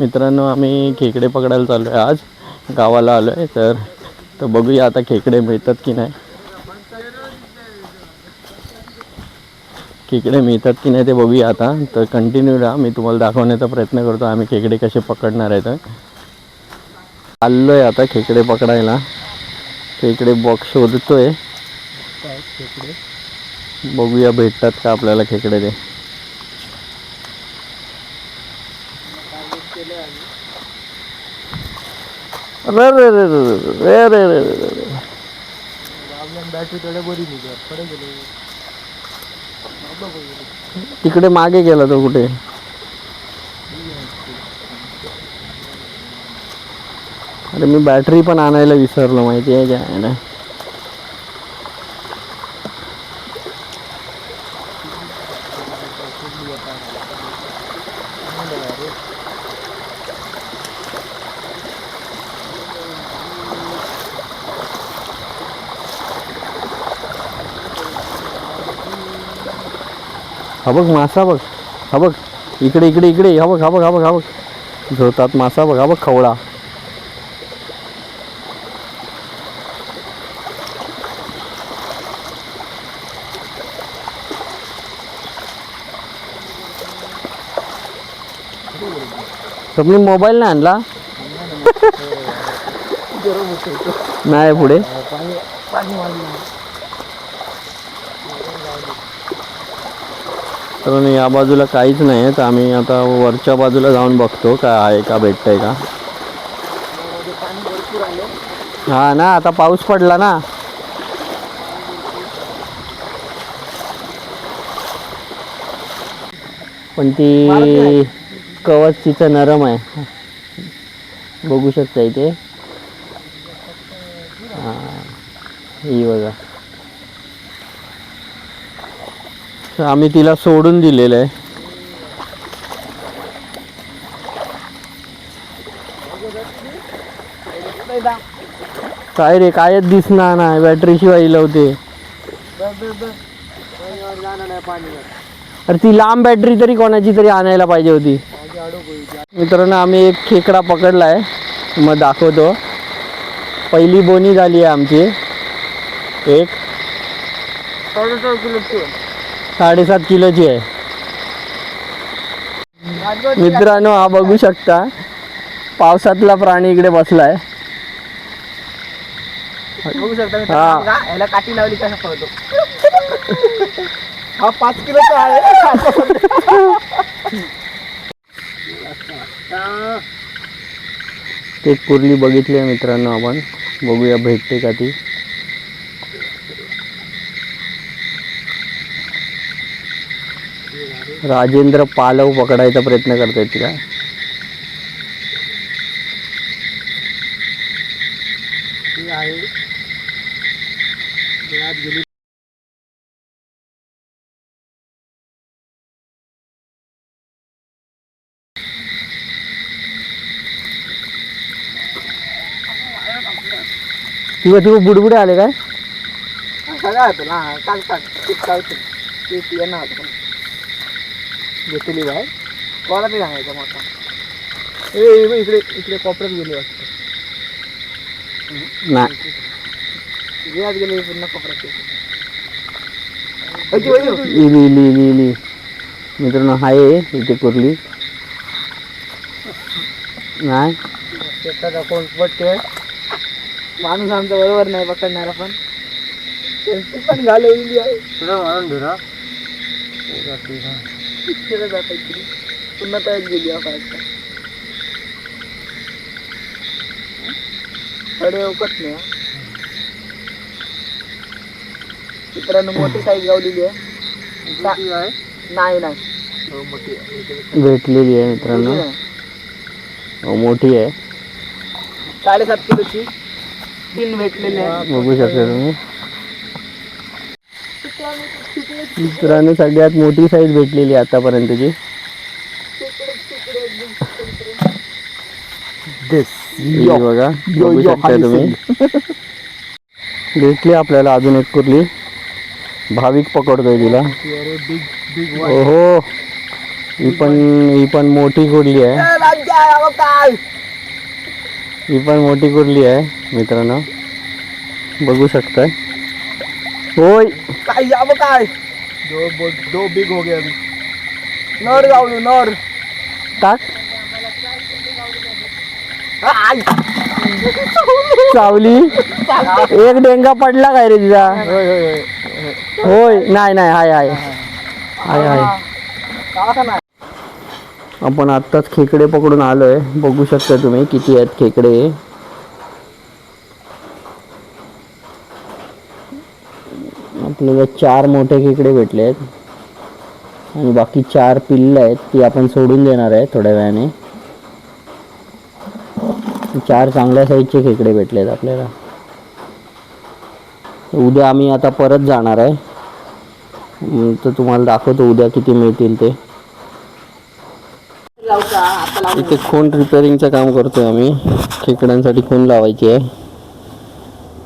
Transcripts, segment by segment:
मित्रांनो आम्ही खेकडे पकडायला चाललो आहे आज गावाला आलो आहे तर तर बघूया आता खेकडे मिळतात की नाही. खेकडे मिळतात की नाही ते बघूया आता. तर कंटिन्यू राहा मी तुम्हाला दाखवण्याचा प्रयत्न करतो आम्ही खेकडे कसे पकडणार आहे तर. आलो आहे आता खेकडे पकडायला. खेकडे बॉक्स शोधतोय. बघूया भेटतात का आपल्याला खेकडे ते. रे रे रे रे रे रे रे रे रे रे बॅटरी थोड्या बरी तिकडे मागे गेला तो कुठे अरे मी बॅटरी पण आणायला विसरलो माहिती आहे काय ना हा बघ मासा बघ. हा बघ. इकडे इकडे इकडे. हा बघ हा बघ हा बघ हा बघ. झोतात मासा बघ. हा बघ खवळा. तुम्ही मोबाईल नाही आणला? नाही पुढे? कारण या बाजूला काहीच नाही आहे तर आम्ही आता वरच्या बाजूला जाऊन बघतो काय आहे का भेटतंय का. हा ना आता पाऊस पडला ना. पण ती कवच तिचं नरम आहे. बघू शकता इथे हा ही बघा तर आम्ही तिला सोडून दिलेलं आहे. काय रे कायच दिसणार नाही बॅटरी शिवाय लावते अरे ती लांब बॅटरी तरी कोणाची तरी आणायला पाहिजे होती. मित्रांनो आम्ही एक खेकडा पकडला आहे. मग दाखवतो. पहिली बोनी झाली आहे आमची. एक. किलो साडेसात किलोची आहे. मित्रांनो हा बघू शकता पावसातला प्राणी इकडे बसलाय. बघू शकता याला काठी लावली कसा पळतो हा पाच किलोचा आहे. एक कुर्ली बघितली आहे मित्रांनो आपण. बघूया भेटते का ती. राजेंद्र पालव पकडायचा प्रयत्न करतायत तिला तिव तिव बुडबुडे आले काय? सांगा तुला काल सांग. येणार घेतली बाय कोणाला ते सांगायचं मोठा ए इकडे इकडे कोपऱ्यात गेले वाटतं. नाही. रियाज गेले पुन्हा कोपऱ्यात. इली इली इली इली मित्रांनो आहे इथे कुर्ली नाही? कोण पटते माणूस आमचा बरोबर नाही पकडणार पण. त्यांची पण घालवलेली आहे मारून धरा पुन्हा तयार गेली आपण कडे ओकत नाही. मित्रांनो मोठी साईज गावलेली आहे. नाही नाही. हो, आहे. भेटलेली आहे मित्रांनो. मोठी नाही. हो, मोठी आहे. साडेसात किलोची तीन भेटलेले आहे बघू शकता तुम्ही. मित्रांनो सगळ्यात मोठी साईज भेटलेली आतापर्यंतची. ही बघा बघू शकता तुम्ही. भेटली आपल्याला अजून एक कुर्ली. भाविक पकडतोय तिला. ओहो ही पण ही पण मोठी कुर्ली आहे. ही पण मोठी कुर्ली आहे मित्रांनो. बघू शकताय. होय. काय अब काय? दो बो- दो बिग हो गया अभी. नर गावलो नर. टाक आय. चावली? एक डेंगा पडला काय रे तिचा? होय, होय, होय. होय. नाही नाही हाय हाय. हाय हाय. नाही. आपण आत्ताच खेकडे पकडून आलोय. बघू शकता तुम्ही किती आहेत खेकडे. आपल्याला चार मोठे खेकडे भेटले आहेत आणि बाकी चार पिल्लं आहेत ती आपण सोडून देणार आहे थोड्या वेळाने. चार चांगल्या साईजचे खेकडे भेटले आहेत आपल्याला. उद्या आम्ही आता परत जाणार आहे. तर तुम्हाला दाखवतो उद्या किती मिळतील ते. इथे खून रिपेअरिंगचं काम करतोय आम्ही. खेकड्यांसाठी खून लावायची आहे.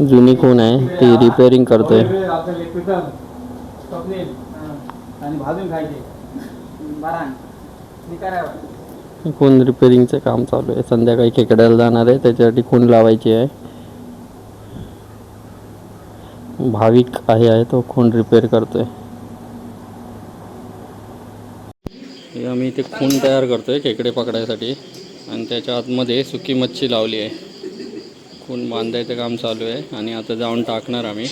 जुनी कोण आहे ती रिपेअरिंग करतोय. कोण रिपेअरिंगचं काम चालू आहे. संध्याकाळी खेकड्याला जाणार आहे त्याच्यासाठी खून लावायची आहे. भाविक आहे आहे तो खून रिपेअर करतोय. हे आम्ही इथे खून तयार करतोय खेकडे पकडायसाठी. आणि त्याच्या आतमध्ये सुकी मच्छी लावली आहे. खून बांधायचं काम चालू आहे आणि आता जाऊन टाकणार आम्ही.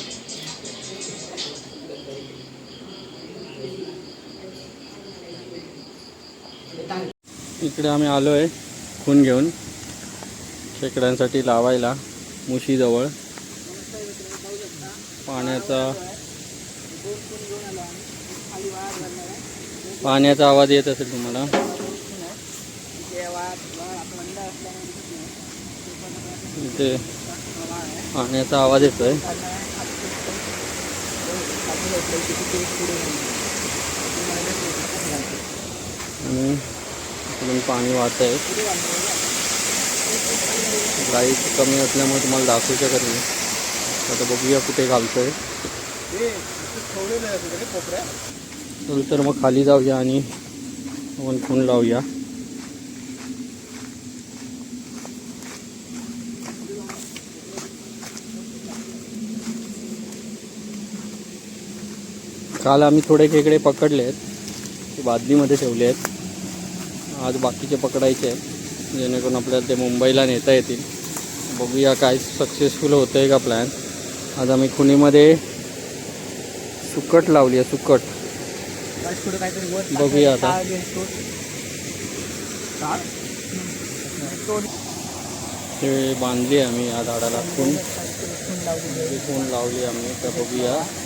इकडे आम्ही आलो आहे खून घेऊन. खेकड्यांसाठी लावायला मुशीजवळ. पाण्याचा पाण्याचा आवाज येत असेल तुम्हाला. इथे पाण्याचा आवाज येतोय. आणि इकडून पाणी वाहत आहे. लाइट कमी असल्यामुळे तुम्हाला दाखवू शकत नाही. आता बघूया कुठे घालतोय. चल तर मग खाली जाऊया आणि आपण खून लावूया. काल आम्ही थोडे खेकडे पकडले आहेत. ते बादलीमध्ये ठेवले आहेत. आज बाकीचे पकडायचे आहेत. जेणेकरून आपल्याला ते मुंबईला नेता येतील. बघूया काय सक्सेसफुल होतं आहे का प्लॅन आज आम्ही खुणीमध्ये सुकट लावली आहे सुकट. बघूया आता. ते बांधली आम्ही या झाडाला खून. खून खून लावली आम्ही तर बघूया.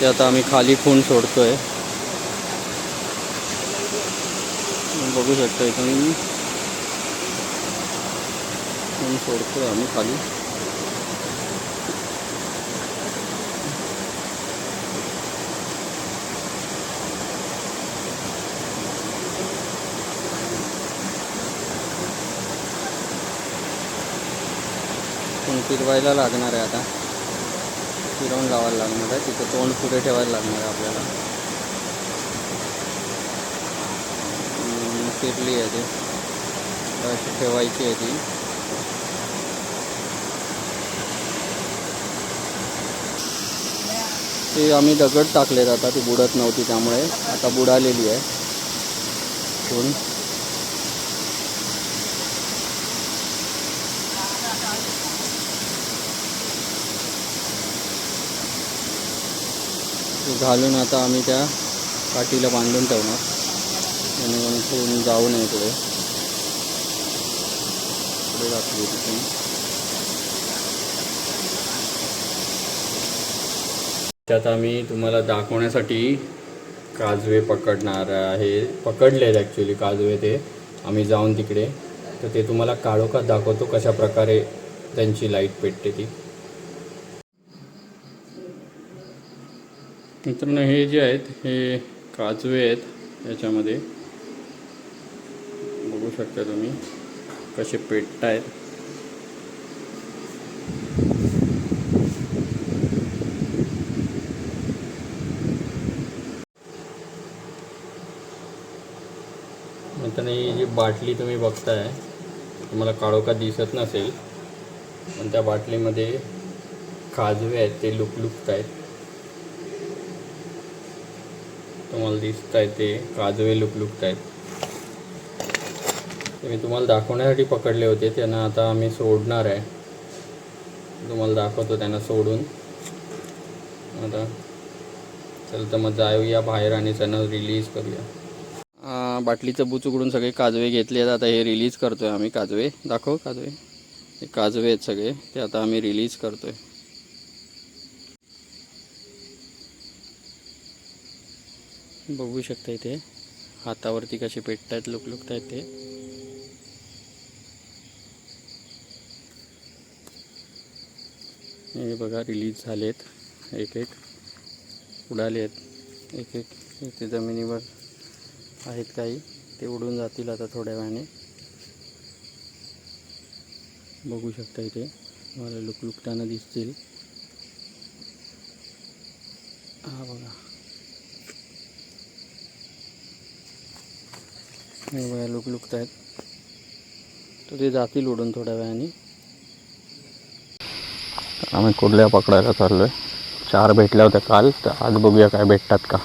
ते आता आम्ही खाली खूण सोडतोय. बघू शकता इथून. खूण सोडतोय आम्ही खाली. फिरवायला लागणार आहे आता. फिरवून लावायला लागणार आहे. तिथं तोंड पुढे ठेवायला लागणार आहे आपल्याला. फिरली आहे ती. अशी ठेवायची आहे ती. ते आम्ही दगड टाकलेत आता. ती बुडत नव्हती त्यामुळे. आता बुडालेली आहे. घालून आता आम्ही त्या काठीला बांधून ठेवणार. जेणेकरून खून जाऊ नये पुढे पुढे घातली तिथे त्यात आम्ही तुम्हाला दाखवण्यासाठी काजवे पकडणार आहे. आहेत ॲक्च्युली काजवे ते. आम्ही जाऊन तिकडे. तर ते तुम्हाला काळोखात दाखवतो कशा प्रकारे त्यांची लाइट पेटते ती. मित्रांनो हे जे आहेत हे काजवे आहेत याच्यामध्ये. बघू शकता तुम्ही कसे पेटतायत मित्रांनो ही जी बाटली तुम्ही बघताय तुम्हाला काळोखा दिसत नसेल पण त्या बाटलीमध्ये काजवे आहेत ते लुकलुकत आहेत तुम्हाला दिसत आहे ते काजवे लुकलुकत आहेत ते मी तुम्हाला दाखवण्यासाठी पकडले होते त्यांना आता आम्ही सोडणार आहे. तुम्हाला दाखवतो त्यांना सोडून. आता चल तर मग जाऊया बाहेर आणि त्यांना रिलीज करूया. बाटलीचं बुच उघडून सगळे काजवे घेतले आहेत आता हे रिलीज करतोय आम्ही काजवे. दाखव काजवे. हे काजवे आहेत सगळे ते आता आम्ही रिलीज करतोय. बघू शकता इथे. हातावरती कसे पेटतायत लुकलुकत आहेत ते. हे बघा रिलीज झालेत. एक एक. उडाले आहेत एक एक. इथे जमिनीवर आहेत काही. ते उडून जातील आता थोड्या वेळाने. बघू शकता इथे. मला लुकलुकताना दिसतील. हा बघा. हे बघा लुकलुकत आहेत तर ते जातील उडून थोड्या वेळाने. आम्ही कुर्ल्या पकडायला चाललो आहे चार भेटल्या होत्या काल तर आज बघूया काय भेटतात का.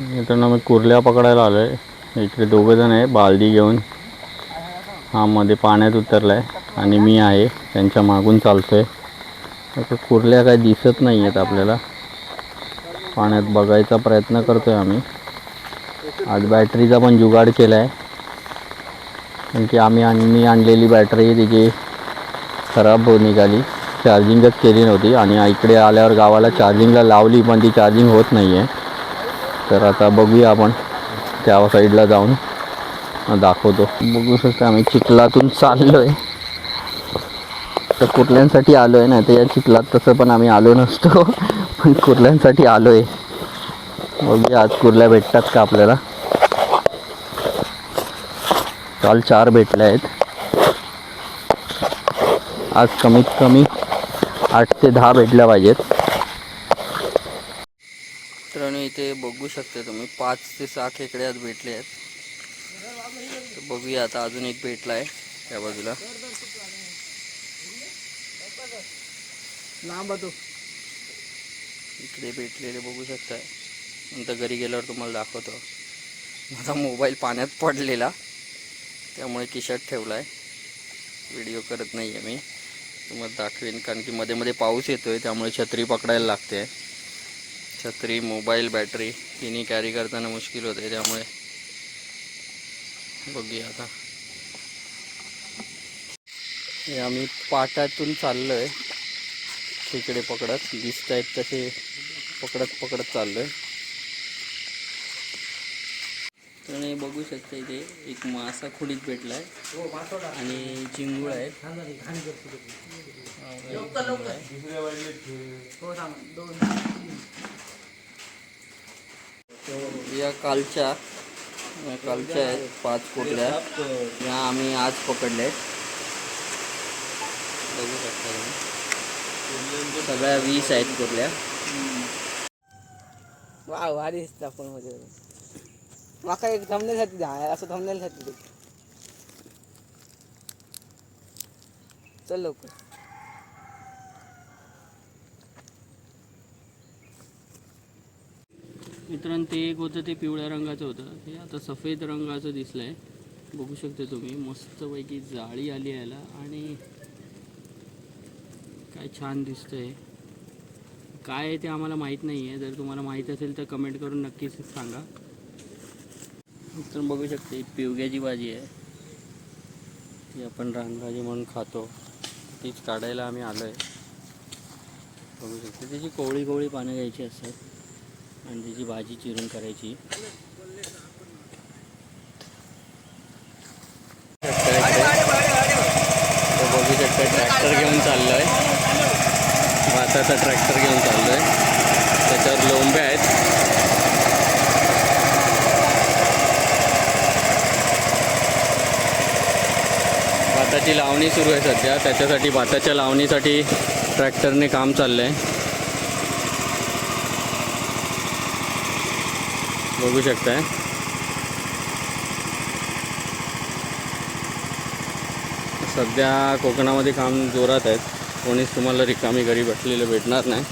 मित्रांनो आम्ही कुर्ल्या पकडायला आलो आहे इकडे दोघं जण आहे बालदी घेऊन. हा मध्ये पाण्यात उतरला आहे आणि मी आहे त्यांच्या मागून चालतो आहे कुर्ल्या काय दिसत नाही आहेत आपल्याला. पाण्यात बघायचा प्रयत्न करतो आहे आम्ही. आज बॅटरीचा पण जुगाड केला आहे कारण की आम्ही मी आणलेली बॅटरी तिची खराब निघाली. चार्जिंगच केली नव्हती आणि इकडे आल्यावर गावाला चार्जिंगला लावली पण ती चार्जिंग होत नाही आहे तर आता बघूया आपण त्या साईडला जाऊन. दाखवतो. बघू शकता आम्ही चिखलातून चाललो आहे तर कुठल्यांसाठी आलो आहे नाही तर या चिखलात तसं पण आम्ही आलो नसतो. पण कुर्ल्यांसाठी आलो आहे बघूया आज कुर्ल्या भेटतात का आपल्याला. काल चार भेटले आहेत. आज कमीत कमी आठ ते दहा भेटल्या पाहिजेत. मित्रांनो इथे बघू शकता तुम्ही पाच ते सहा खेकडे आज भेटले आहेत. बघूया आता अजून एक भेटला आहे त्या बाजूला. लांब तो. इकडे भेटलेले बघू शकताय. नंतर घरी गेल्यावर तुम्हाला दाखवतो. माझा मोबाईल पाण्यात पडलेला. त्यामुळे किशात ठेवला आहे व्हिडिओ करत नाही आहे मी. तुम्हाला दाखवेन कारण की मध्ये मध्ये पाऊस येतो आहे त्यामुळे छत्री पकडायला लागते. छत्री मोबाईल बॅटरी तिन्ही कॅरी करताना मुश्किल होते त्यामुळे. बघूया आता. हे आम्ही पाटातून चाललो आहे खेकडे पकडत. दिसत आहेत तसे पकडत पकडत चाललोय. तर हे बघू शकता इथे एक मासा खोडीत भेटलाय. आणि चिंगूळ आहे या कालच्या या कालच्या आहेत पाच कुठल्या या आम्ही आज पकडल्या आहेत. बघू शकता सगळ्या वीस आहेत कुठल्या वा भारी दिसता फोन माका एक थंबनेलसाठी जाय असं थंबनेलसाठी दे चल लवकर. मित्रांनो ते एक होतं ते पिवळ्या रंगाचं होतं. हे आता सफेद रंगाचं दिसलं आहे बघू शकता तुम्ही मस्तपैकी जाळी आली याला. आणि काय छान दिसतंय. काय आहे ते आम्हाला माहीत नाही आहे. जर तुम्हाला माहीत असेल तर कमेंट करून नक्कीच सांगा. तर बघू शकते पिवग्याची भाजी आहे. ती आपण रानभाजी म्हणून खातो. तीच काढायला आम्ही आलो आहे बघू शकतो त्याची कोवळी कोवळी पानं घ्यायची असतात आणि त्याची भाजी चिरून करायची तो बघू शकता ट्रॅक्टर घेऊन चाललोय भाताचा ट्रॅक्टर घेऊन चाललो आहे त्याच्यावर लोंबे आहेत. भाताची लावणी सुरू आहे सध्या. त्याच्यासाठी भाताच्या लावणीसाठी ट्रॅक्टरने काम चाललंय. बघू शकताय. सध्या कोकणामध्ये काम जोरात आहेत. कोणीच तुम्हाला रिकामी घरी बसलेलं भेटणार नाही.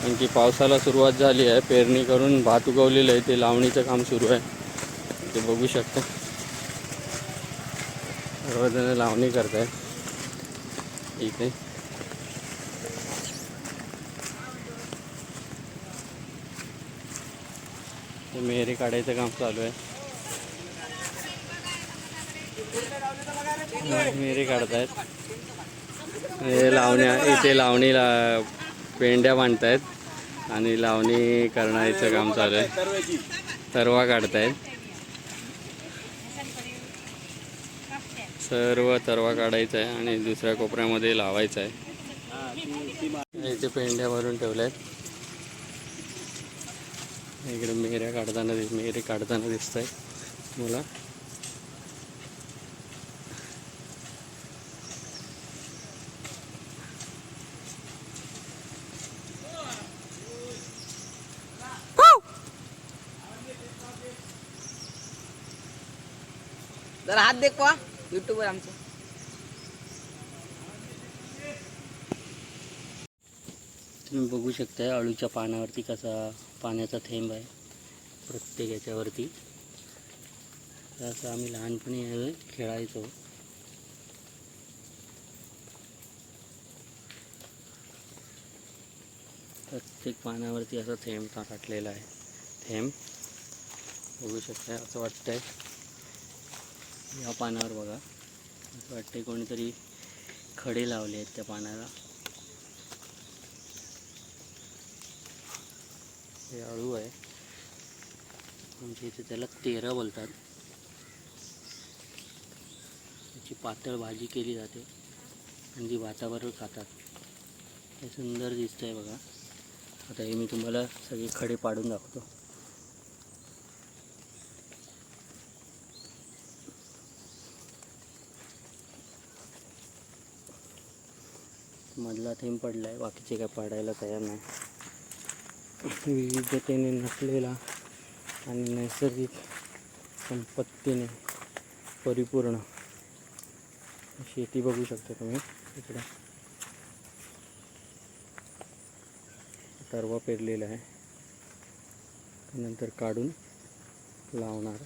कारण की पावसाला सुरुवात झाली आहे. पेरणी करून भात उगवलेलं आहे. ते लावणीचं काम सुरू आहे. ते बघू शकता. सर्वजण लावणी करत आहेत इथे मेहरी काढायचं काम चालू आहे. मेहरी आहेत हे लावण्या इथे लावणीला पेंड्या बांधतायत आणि लावणी करण्याचं काम चालू आहे. तरवा काढतायत. सर्व तरवा काढायचा आहे आणि दुसऱ्या कोपऱ्यामध्ये लावायचा आहे. इथे पेंड्या भरून ठेवल्या आहेत इकडे मेहऱ्या काढताना दिस मेहरी काढताना दिसत आहेत मला हात देखवा. युट्यूबवर आमचं. तुम्ही बघू शकताय अळूच्या पानावरती कसा पाण्याचा थेंब आहे. प्रत्येक याच्यावरती. असं आम्ही लहानपणी खेळायचो. प्रत्येक पानावरती असा थेंब टाकलेला आहे. थेंब. बघू शकताय असं वाटतंय. या पानावर बघा. असं वाटतंय कोणीतरी खडे लावले आहेत त्या पानाला. हे अळू आहे. आमच्या इथे त्याला तेरा बोलतात. त्याची पातळ भाजी केली जाते. आणि ती भाताबरोबर खातात. हे सुंदर दिसतंय बघा. आता हे मी तुम्हाला सगळे खडे पाडून दाखवतो. मधला थेंब पडला आहे बाकीचे काय पाडायला तयार नाही. विविधतेने नसलेला आणि नैसर्गिक संपत्तीने परिपूर्ण. शेती बघू शकता तुम्ही इकडे. तरवा पेरलेला आहे. नंतर काढून लावणार.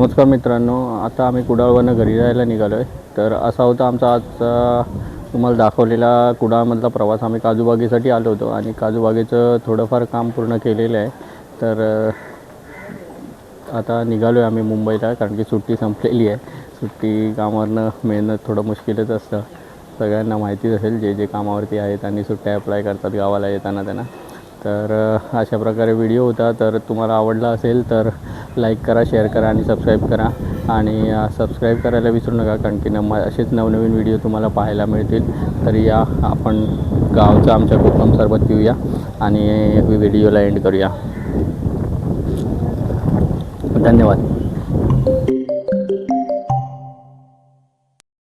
नमस्कार मित्रांनो आता आम्ही कुडाळवरनं घरी जायला निघालो आहे तर असा होता आमचा आजचा तुम्हाला दाखवलेला कुडाळमधला प्रवास. आम्ही काजूबागेसाठी आलो होतो आणि काजूबागेचं थोडंफार काम पूर्ण केलेलं आहे. तर आता निघालो आहे आम्ही मुंबईला कारण की सुट्टी संपलेली आहे. सुट्टी कामावरनं मिळणं थोडं मुश्किलच असतं. सगळ्यांना माहितीच असेल जे जे कामावरती आहेत आणि सुट्ट्या अप्लाय करतात गावाला येताना त्यांना. तर अशा प्रकारे व्हिडिओ होता. तर तुम्हाला आवडला असेल तर लाईक करा शेअर करा आणि सबस्क्राईब करा. आणि सबस्क्राईब करायला विसरू नका कारण की नम असेच नवनवीन व्हिडिओ तुम्हाला पाहायला मिळतील. तर या आपण गावचा आमच्या कोकम सरबत पिऊया आणि व्हिडिओला एंड करूया. धन्यवाद.